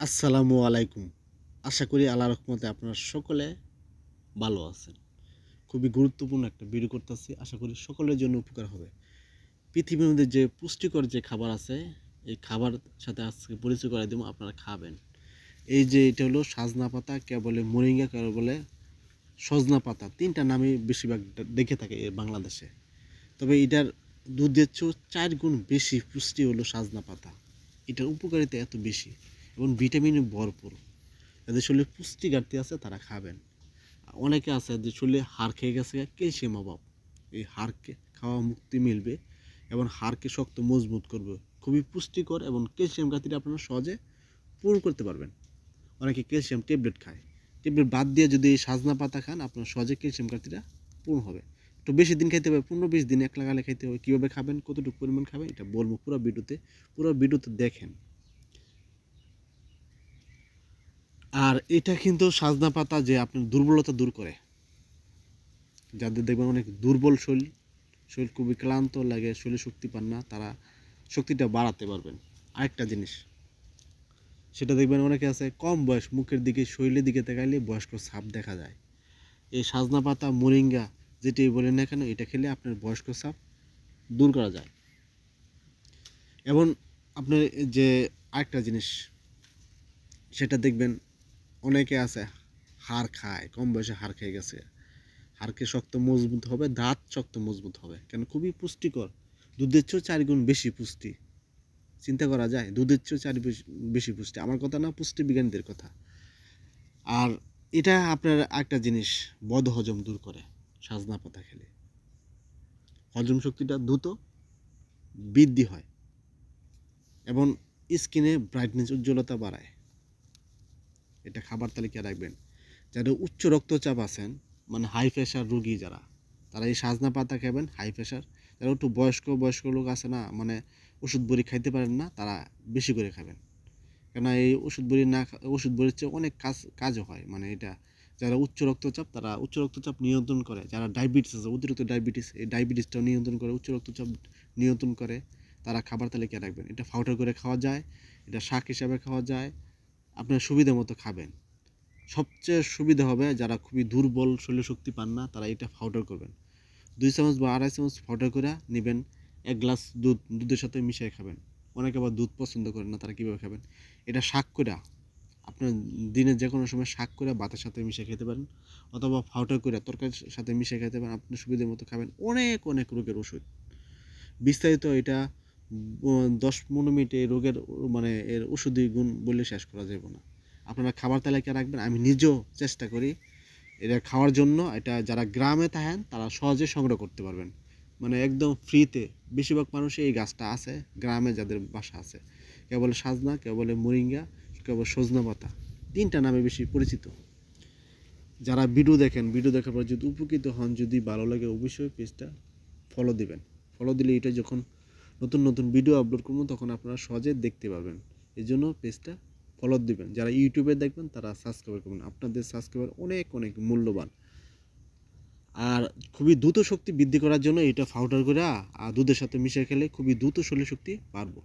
আসসালামু আলাইকুম। আশা করি আল্লাহ রহমতে আপনারা সকলে ভালো আছেন। খুবই গুরুত্বপূর্ণ একটা ভিডিও করতেছি। আশা করি সকলের জন্য উপকার হবে। পৃথিবীর মধ্যে যে পুষ্টিকর যে খাবার আছে, এই খাবার সাথে আজকে পরিচয় করে দেবো, আপনারা খাবেন। এই যে এটা হলো সাজনা পাতা কে বলে মোরিঙ্গা কে বলে সজনা পাতা। তিনটা নামে বেশিরভাগ দেখে থাকে বাংলাদেশে। তবে এটার দুধের চেয়েও চার গুণ বেশি পুষ্টি হলো সাজনা পাতা। এটার উপকারিতা এত বেশি। এবং ভিটামিনে ভরপুর। যাদের শরীরে পুষ্টি ঘাটতি আছে, তারা খাবেন। অনেকে আছে যে শরীরে হাড় খেয়ে গেছে, ক্যালসিয়াম অভাব। এই হাড়কে খাওয়া মুক্তি মিলবে এবং হাড়কে শক্ত, মজবুত করবে। খুবই পুষ্টিকর এবং ক্যালসিয়াম ঘাটতিটা আপনারা সহজে পূরণ করতে পারবেন। অনেকে ক্যালসিয়াম ট্যাবলেট খায়। ট্যাবলেট বাদ দিয়ে যদি সাজনা পাতা খান, আপনার সহজে ক্যালসিয়াম ঘাটতিটা পূরণ হবে। একটু বেশি দিন খাইতে হবে, পনেরো বিশ দিন এক লাগালে খাইতে হবে। কীভাবে খাবেন, কতটুকু পরিমাণ খাবেন, এটা বলব পুরো ভিডিওতে। পুরো ভিডিওতে দেখেন। আর এটা কিন্তু সাজনা পাতা যে আপনার দুর্বলতা দূর করে। যাদের দেখবেন অনেক দুর্বল শরীর শরীর খুবই ক্লান্ত লাগে, শরীরে শক্তি পান না, তারা শক্তিটা বাড়াতে পারবেন। আরেকটা জিনিস, সেটা দেখবেন অনেকে আছে, কম বয়স, মুখের দিকে, শরীরের দিকে তাকাইলে বয়স্ক ছাপ দেখা যায়। এই সাজনা পাতা, মোরিঙ্গা যেটি বলেন না কেন, এটা খেলে আপনার বয়স্ক ছাপ দূর করা যায়। এবং আপনার যে আরেকটা জিনিস, সেটা দেখবেন অনেকে আছে, হাড় খায়, কম বয়সে হাড় খেয়ে গেছে। হাড়কে শক্ত মজবুত হবে, দাঁত শক্ত মজবুত হবে। কেন? খুবই পুষ্টিকর। দুধের চেয়েও চার গুণ বেশি পুষ্টি। চিন্তা করা যায়, দুধের চেয়েও চার বেশি- পুষ্টি। আমার কথা না পুষ্টি বিজ্ঞানীদের কথা। আর এটা আপনার একটা জিনিস, বদ হজম দূর করে সাজনা পাতা খেলে। হজম শক্তিটা দ্রুত বৃদ্ধি হয় এবং স্কিনে ব্রাইটনেস উজ্জ্বলতা বাড়ায়। এটা খাবার তালিকায় রাখবেন। যারা উচ্চ রক্তচাপ আছেন মানে হাই প্রেশার রুগী যারা, তারা এই সাজনা পাতা খাবেন হাই প্রেশার যারা একটু বয়স্ক বয়স্ক লোক আছে না মানে ওষুধ বড়ি খাইতে পারেন না, তারা বেশি করে খাবেন। কেন এই ওষুধ বড়ি না ওষুধ বড়ির চেয়ে অনেক কাজ, কাজও হয় মানে এটা যারা উচ্চ রক্তচাপ, তারা উচ্চ রক্তচাপ নিয়ন্ত্রণ করে। যারা ডায়াবেটিস আছে, অতিরিক্ত ডায়াবেটিস এই ডায়াবেটিসটাও নিয়ন্ত্রণ করে, উচ্চ রক্তচাপ নিয়ন্ত্রণ করে, তারা খাবার তালিকায় রাখবেন। এটা ফাউটার করে খাওয়া যায়, এটা শাক হিসাবে খাওয়া যায় আপনার সুবিধা মতো খাবেন। সবচেয়ে সুবিধা হবে যারা খুবই দুর্বল শরীর শক্তি পান না, তারা এটা পাউডার করবেন। দুই চামচ বা আড়াই চামচ পাউডার করে নেবেন, এক গ্লাস দুধ, দুধের সাথে মিশিয়ে খাবেন। অনেকে আবার দুধ পছন্দ করেন না, তারা কীভাবে খাবেন? এটা শাক করে আপনার দিনের যে কোনো সময় শাক করে ভাতের সাথে মিশিয়ে খেতে পারেন, অথবা পাউডার করে তরকারির সাথে মিশিয়ে খেতে পারেন, আপনি সুবিধার মতো খাবেন। অনেক অনেক রোগের ওষুধ। বিস্তারিত এটা দশ পনেরো মিনিটে এই রোগের মানে এর ওষুধি গুণ বলে শেষ করা যাবে না। আপনারা খাবার তালিকা রাখবেন, আমি নিজেও চেষ্টা করি এটা খাওয়ার জন্য। এটা যারা গ্রামে থাকেন, তারা সহজে সংগ্রহ করতে পারবেন। মানে একদম ফ্রিতে। বেশিরভাগ মানুষই এই গাছটা আছে, গ্রামে যাদের বাসা আছে। কেউ বলে সাজনা, কেউ বলে মোরিঙ্গা, কেউ বলে সজনা পাতা। তিনটা নামে বেশি পরিচিত। যারা ভিডিও দেখেন, ভিডিও দেখার পর যদি উপকৃত হন, যদি ভালো লাগে অবশ্যই পেজটা ফলো দিবেন। ফলো দিলে এটা যখন নতুন নতুন ভিডিও আপলোড করব, তখন আপনারা সহজে দেখতে পাবেন এই জন্য পেজটা ফলো দিবেন। যারা ইউটিউবে দেখবেন, তারা সাবস্ক্রাইব করবেন। আপনাদের সাবস্ক্রাইবার অনেক অনেক মূল্যবান। আর খুবই দ্রুত শক্তি বৃদ্ধি করার জন্য এটা পাউডার করে আর দুধের সাথে মিশিয়ে খেলে খুবই দ্রুত শরীর শক্তি বাড়বো।